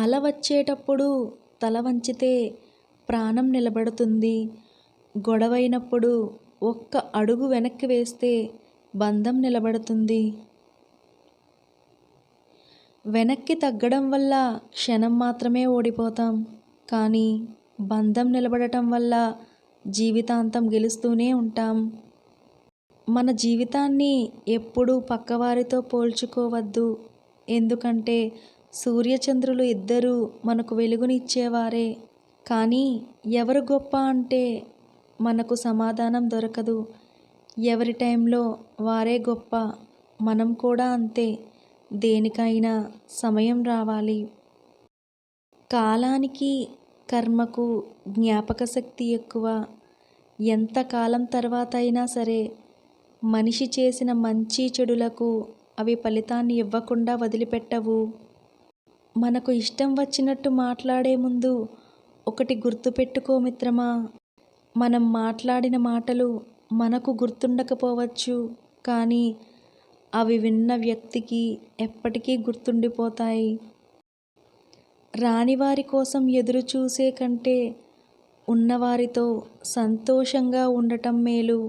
అల వచ్చేటప్పుడు తల వంచితే ప్రాణం నిలబడుతుంది. గొడవైనప్పుడు ఒక్క అడుగు వెనక్కి వేస్తే బంధం నిలబడుతుంది. వెనక్కి తగ్గడం వల్ల క్షణం మాత్రమే ఓడిపోతాం. కానీ బంధం నిలబడటం వల్ల జీవితాంతం గెలుస్తూనే ఉంటాం. మన జీవితాన్ని ఎప్పుడూ పక్కవారితో పోల్చుకోవద్దు. ఎందుకంటే సూర్యచంద్రులు ఇద్దరూ మనకు వెలుగునిచ్చేవారే. కానీ ఎవరు గొప్ప అంటే మనకు సమాధానం దొరకదు. ఎవరి టైంలో వారే గొప్ప మనం కూడా అంతే. దేనికైనా సమయం రావాలి. కాలానికి కర్మకు జ్ఞాపక శక్తి ఎక్కువ. ఎంత కాలం తర్వాత అయినా సరే మనిషి చేసిన మంచి చెడులకు అవి ఫలితాన్ని ఇవ్వకుండా వదిలిపెట్టవు. మనకు ఇష్టం వచ్చినట్టు మాట్లాడే ముందు ఒకటి గుర్తుపెట్టుకో మిత్రమా. మనం మాట్లాడిన మాటలు మనకు గుర్తుండకపోవచ్చు కానీ అవి విన్న వ్యక్తికి ఎప్పటికీ గుర్తుండిపోతాయి. రానివారి కోసం ఎదురు చూసే కంటే ఉన్నవారితో సంతోషంగా ఉండటం మేలు.